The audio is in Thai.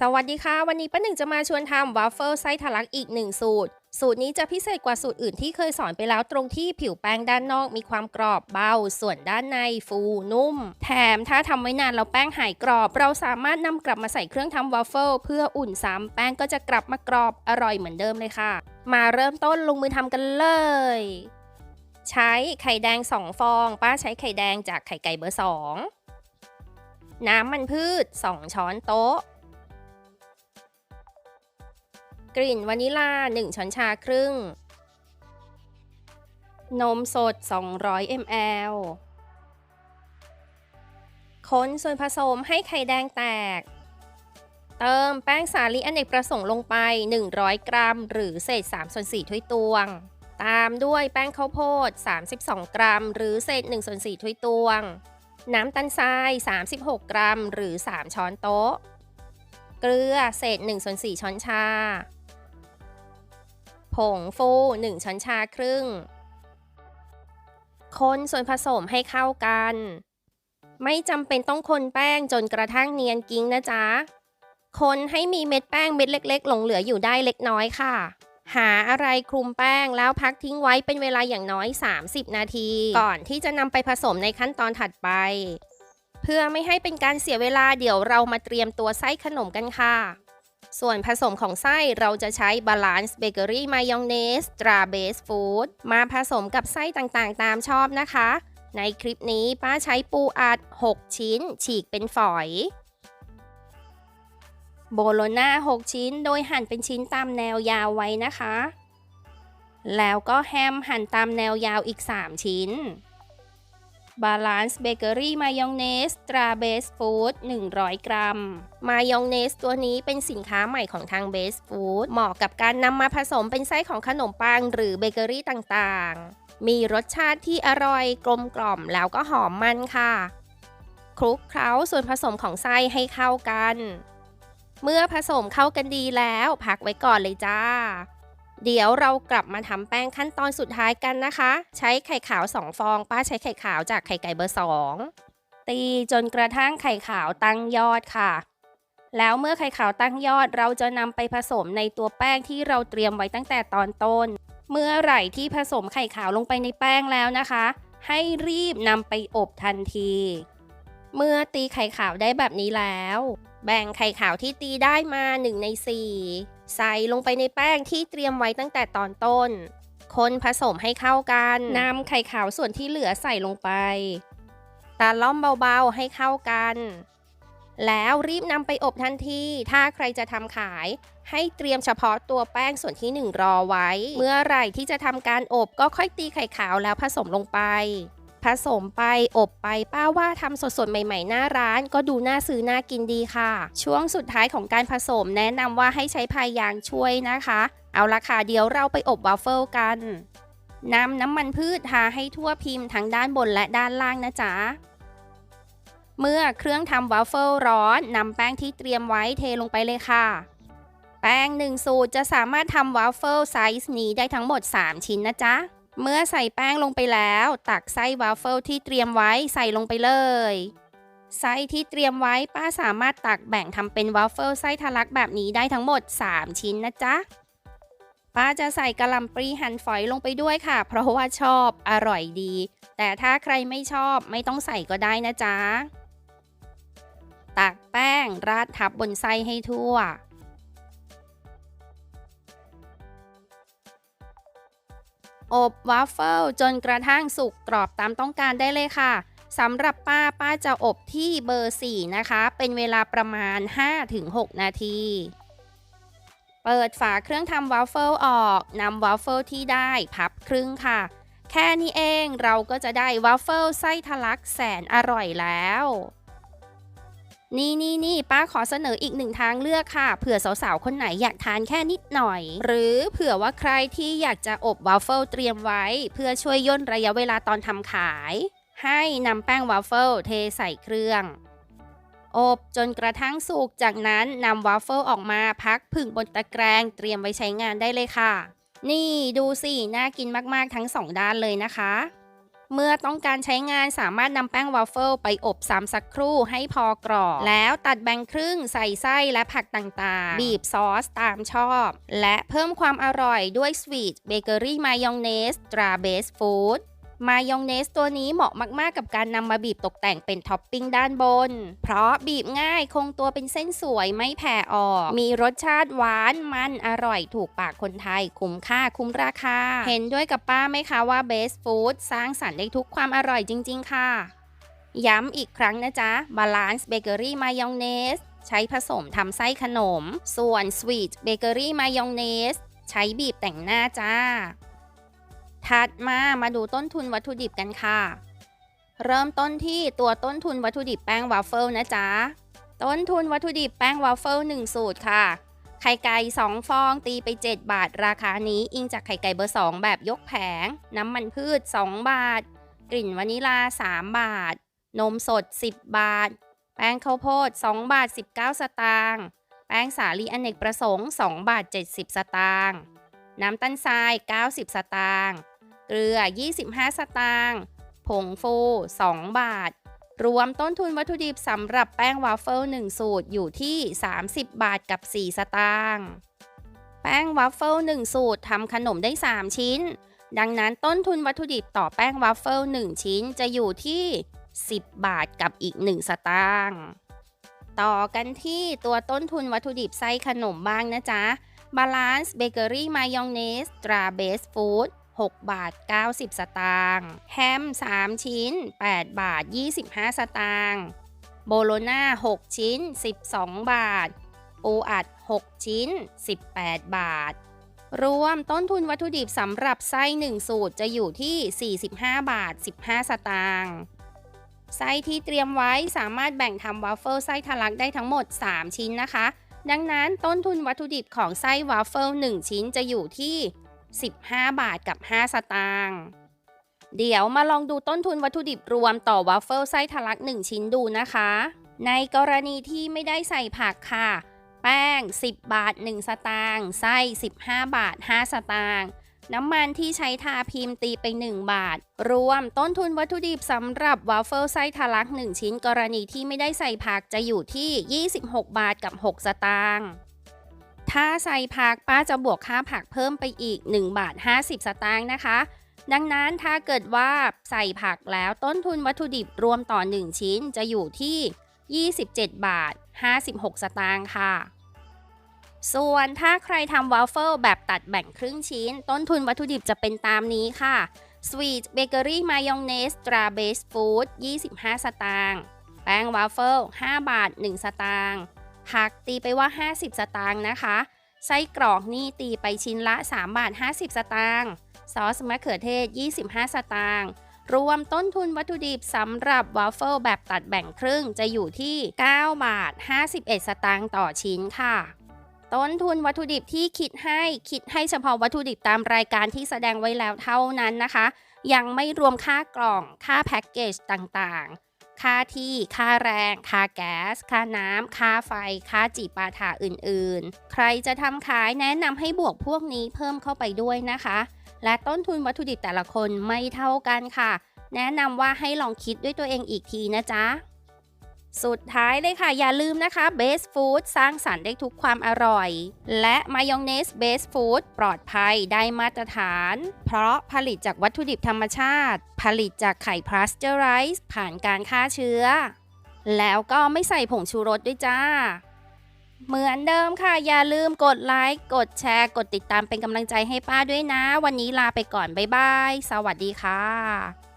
สวัสดีค่ะ วันนี้ป้าหนึ่งจะมาชวนทำวาฟเฟิลไส้ทะลักอีกหนึ่งสูตร สูตรนี้จะพิเศษกว่าสูตรอื่นที่เคยสอนไปแล้วตรงที่ผิวแป้งด้านนอกมีความกรอบเบา ส่วนด้านในฟูนุ่ม แถมถ้าทำไว้นานแล้วแป้งหายกรอบ เราสามารถนำกลับมาใส่เครื่องทำวาฟเฟิลเพื่ออุ่นซ้ำแป้งก็จะกลับมากรอบอร่อยเหมือนเดิมเลยค่ะ มาเริ่มต้นลงมือทำกันเลย ใช้ไข่แดง 2 ฟอง ป้าใช้ไข่แดงจากไข่ไก่เบอร์ 2 น้ำมันพืช 2 ช้อนโต๊ะ กลิ่นวานิลา 1 ช้อนชาครึ่ง นมสด 200 ml คนส่วนผสมให้ไข่แดงแตก เติมแป้งสาลีอเนกประสงค์ลงไป 100 กรัม หรือเศษ3ส่วน4ถ้วยตวง ตามด้วยแป้งข้าวโพด 32 กรัม หรือเศษ1ส่วน4ถ้วยตวง น้ำตาลทราย 36 กรัม หรือ 3 ช้อนโต๊ะ เกลือเศษ1ส่วน4ช้อนชา ผงฟู 1 ช้อนชาครึ่ง คนส่วนผสมให้เข้ากัน ไม่จำเป็นต้องคนแป้งจนกระทั่งเนียนกิ้งนะจ๊ะ คนให้มีเม็ดแป้งเม็ดเล็ก ๆ หลงเหลืออยู่ได้เล็กน้อยค่ะ หาอะไรคลุมแป้งแล้วพักทิ้งไว้เป็นเวลาอย่างน้อย 30 นาที ก่อนที่จะนำไปผสมในขั้นตอนถัดไป เพื่อไม่ให้เป็นการเสียเวลาเดี๋ยวเรามาเตรียมตัวไส้ขนมกันค่ะ ส่วนผสมของไส้เราจะใช้ Balance Bakery Mayonnaise ตรา Base Food มาผสมกับไส้ต่างๆ ตามชอบนะคะ ในคลิปนี้ป้าใช้ปูอัด 6 ชิ้น ฉีกเป็นฝอย โบโลน่า 6 ชิ้น โดยหั่นเป็นชิ้นตามแนวยาวไว้นะคะ แล้วก็แฮมหั่นตามแนวยาวอีก 3 ชิ้น Balance Bakery Mayonnaise ตรา Base Food 100 กรัม มายองเนสตัวนี้เป็นสินค้าใหม่ของทาง Base Food เหมาะกับการนำมาผสมเป็นไส้ของขนมปังหรือเบเกอรี่ต่างๆ มีรสชาติที่อร่อยกลมกล่อมแล้วก็หอมมันค่ะ คลุกเคล้าส่วนผสมของไส้ให้เข้ากัน เมื่อผสมเข้ากันดีแล้ว พักไว้ก่อนเลยจ้า เดี๋ยวเรากลับมาทำแป้งขั้นตอนสุดท้ายกันนะคะ ใช้ไข่ขาว 2 ฟอง ป้าใช้ไข่ขาวจากไข่ไก่เบอร์ 2 ตีจนกระทั่งไข่ขาวตั้งยอดค่ะ แล้วเมื่อไข่ขาวตั้งยอด เราจะนำไปผสมในตัวแป้งที่เราเตรียมไว้ตั้งแต่ตอนต้น เมื่อไหร่ที่ผสมไข่ขาวลงไปในแป้งแล้วนะคะ ให้รีบนำไปอบทันที เมื่อตีไข่ขาวได้แบบนี้แล้ว แบ่งไข่ขาวที่ตีได้มา1ใน4 ใส่ลงไปในแป้งที่เตรียมไว้ตั้งแต่ตอนต้น คนผสมให้เข้ากันนำไข่ขาวส่วนที่เหลือใส่ลงไปตาล่อมเบาๆให้เข้ากัน แล้วรีบนำไปอบทันที ถ้าใครจะทำขาย ให้เตรียมเฉพาะตัวแป้งส่วนที่ 1 รอไว้ เมื่อไหร่ที่จะทำการอบก็ค่อยตีไข่ขาวแล้วผสมลงไป ผสมไปอบไปป้าว่าทำสดๆใหม่ๆ หน้าร้าน ก็ดูน่าซื้อน่ากินดีค่ะ ช่วงสุดท้ายของการผสมแนะนำว่าให้ใช้พายยางช่วยนะคะ เอาละค่ะเดี๋ยวเราไปอบวาฟเฟิลกันนำน้ำมันพืชทาให้ทั่วพิมพ์ทั้งด้านบนและด้านล่างนะจ๊ะเมื่อเครื่องทำวาฟเฟิลร้อนนำแป้งที่เตรียมไว้เทลงไปเลยค่ะ แป้ง1สูตรจะสามารถทำวาฟเฟิลไซส์นี้ได้ทั้งหมด 3 ชิ้นนะจ๊ะ เมื่อใส่แป้งลงไปแล้ว ตักไส้วาฟเฟิลที่เตรียมไว้ใส่ลงไปเลย ไส้ที่เตรียมไว้ป้าสามารถตักแบ่งทำเป็นวาฟเฟิลไส้ทะลักแบบนี้ได้ทั้งหมด 3 ชิ้นนะจ๊ะ ป้าจะใส่กะหล่ำปลีหั่นฝอยลงไปด้วยค่ะ เพราะว่าชอบอร่อยดี แต่ถ้าใครไม่ชอบไม่ต้องใส่ก็ได้นะจ๊ะ ตักแป้งราดทับบนไส้ให้ทั่ว อบวาฟเฟิลจนกระทั่งสุกกรอบตามต้องการได้เลยค่ะสำหรับป้าป้าจะอบที่เบอร์ 4 นะคะ เป็นเวลาประมาณ 5-6 นาที เปิดฝาเครื่องทำวาฟเฟิลออกนำวาฟเฟิลที่ได้พับครึ่งค่ะ แค่นี้เองเราก็จะได้วาฟเฟิลไส้ทะลักแสนอร่อยแล้ว นี่นี่นี่ป้าขอเสนออีกหนึ่งทางเลือกค่ะ เผื่อสาวๆ คนไหนอยากทานแค่นิดหน่อย หรือเผื่อว่าใครที่อยากจะอบวาฟเฟิลเตรียมไว้ เพื่อช่วยย่นระยะเวลาตอนทำขาย ให้นำแป้งวาฟเฟิลเทใส่เครื่อง อบจนกระทั่งสุกจากนั้นนำวาฟเฟิลออกมาพักผึ่งบนตะแกรงเตรียมไว้ใช้งานได้เลยค่ะ นี่ดูสิ น่ากินมากๆทั้งสองด้านเลยนะคะ เมื่อต้องการใช้งานสามารถนำแป้งวาฟเฟิลไปอบซ้ำสักครู่ให้พอกรอบ แล้วตัดแบ่งครึ่งใส่ไส้และผักต่างๆ บีบซอสตามชอบ และเพิ่มความอร่อยด้วยสวีทเบเกอรี่มายองเนสตราเบสฟู้ด มายองเนสตัวนี้เหมาะมากๆกับการนำมาบีบตกแต่งเป็นท็อปปิ้งด้านบน เพราะบีบง่ายคงตัวเป็นเส้นสวยไม่แผ่ออก มีรสชาติหวานมันอร่อยถูกปากคนไทย คุ้มค่าคุ้มราคา เห็นด้วยกับป้าไหมคะว่าเบสฟู้ดสร้างสรรค์ได้ทุกความอร่อยจริง ๆ ค่ะ ย้ำอีกครั้งนะจ๊ะ Balance Bakery Mayonnaise ใช้ผสมทำไส้ขนม ส่วน Sweet Bakery Mayonnaise ใช้บีบแต่งหน้าจ้า ถัดมามาดูต้นทุนวัตถุดิบกันค่ะ เริ่มต้นที่ตัวต้นทุนวัตถุดิบแป้งวาฟเฟิลนะจ๊ะ ต้นทุนวัตถุดิบแป้งวาฟเฟิล1สูตรค่ะ ไข่ไก่ 2 ฟองตีไป 7 บาท ราคานี้อิงจากไข่ไก่เบอร์ 2 แบบยกแผง น้ำมันพืช 2 บาท กลิ่นวานิลา 3 บาท นมสด 10 บาท แป้งข้าวโพด 2 บาท 19 สตางค์ แป้งสาลีอเนกประสงค์ 2 บาท 70 สตางค์ น้ำตาลทราย 90 สตางค์ เกลือ 25 สตางค์ผงฟู 2 บาท รวมต้นทุนวัตถุดิบสำหรับแป้งวาฟเฟิล1 สูตรอยู่ที่ 30 บาทกับ 4 สตางค์แป้งวาฟเฟิล1 สูตรทำขนมได้ 3 ชิ้น ดังนั้นต้นทุนวัตถุดิบต่อแป้งวาฟเฟิล1 ชิ้นจะอยู่ที่ 10 บาทกับอีก 1 สตางค์ต่อกันที่ตัวต้นทุนวัตถุดิบไส้ขนมบ้างนะจ๊ะ Balance Bakery Mayonnaise ตรา Base Food 6 บาท 90 สตางค์แฮม 3 ชิ้น 8 บาท 25 สตางค์โบโลน่า 6 ชิ้น 12 บาท ปูอัด 6 ชิ้น 18 บาท รวมต้นทุนวัตถุดิบสำหรับไส้ 1 สูตรจะอยู่ที่ 45 บาท 15 สตางค์ไส้ที่เตรียมไว้สามารถแบ่งทำวาฟเฟิลไส้ทะลักได้ทั้งหมด 3 ชิ้นนะคะ ดังนั้นต้นทุนวัตถุดิบของไส้วาฟเฟิล1 ชิ้นจะอยู่ที่ 15 บาทกับ 5 สตางค์เดี๋ยวมาลองดูต้นทุนวัตถุดิบรวมต่อวาฟเฟิลไส้ทะลัก 1 ชิ้นดูนะคะ ในกรณีที่ไม่ได้ใส่ผักค่ะ แป้ง 10 บาท 1 สตางค์ ไส้ 15 บาท 5 สตางค์น้ำมันที่ใช้ทาพิมพ์ตีไป 1 บาท รวมต้นทุนวัตถุดิบสำหรับวาฟเฟิลไส้ทะลัก 1 ชิ้นกรณีที่ไม่ได้ใส่ผักจะอยู่ที่ 26 บาทกับ 6 สตางค์ ถ้าใส่ผักป้าจะบวกค่าผักเพิ่มไปอีก1บาท50 สตางค์นะคะ ดังนั้นถ้าเกิดว่าใส่ผักแล้วต้นทุนวัตถุดิบรวมต่อ 1 ชิ้นจะอยู่ที่ 27 บาท 56 สตางค์ค่ะ ส่วนถ้าใครทำวาฟเฟิลแบบตัดแบ่งครึ่งชิ้น ต้นทุนวัตถุดิบจะเป็นตามนี้ค่ะ Sweet Bakery Mayonnaise ตรา Base Food 25 สตางค์แป้งวาฟเฟิล5บาท 1 สตางค์ ผักตีไปว่า 50 สตางค์นะคะ ไส้กรอกนี่ตีไปชิ้นละ 3 บาท 50 สตางค์ซอสมะเขือเทศ 25 สตางค์รวมต้นทุนวัตถุดิบสำหรับวาฟเฟิลแบบตัดแบ่งครึ่งจะอยู่ที่ 9 บาท 51 สตางค์ต่อชิ้นค่ะ ต้นทุนวัตถุดิบที่คิดให้คิดให้เฉพาะวัตถุดิบตามรายการที่แสดงไว้แล้วเท่านั้นนะคะ ยังไม่รวมค่ากล่องค่าแพ็กเกจต่างๆ ค่าที่ ค่าแรง ค่าแก๊ส ค่าน้ำ ค่าไฟ ค่าจีปาถาอื่นๆ ใครจะทำขายแนะนำให้บวกพวกนี้เพิ่มเข้าไปด้วยนะคะ และต้นทุนวัตถุดิบแต่ละคนไม่เท่ากันค่ะ แนะนำว่าให้ลองคิดด้วยตัวเองอีกทีนะจ๊ะ สุดท้ายเลยค่ะ อย่าลืมนะคะ Base Food สร้างสรรค์ได้ทุกความอร่อย และมายองเนส Base Food ปลอดภัยได้มาตรฐาน เพราะผลิตจากวัตถุดิบธรรมชาติ ผลิตจากไข่พาสเจอไรส์ผ่านการฆ่าเชื้อ แล้วก็ไม่ใส่ผงชูรสด้วยจ้า เหมือนเดิมค่ะ อย่าลืมกดไลค์กดแชร์กดติดตามเป็นกำลังใจให้ป้าด้วยนะ วันนี้ลาไปก่อนบ๊ายบายสวัสดีค่ะ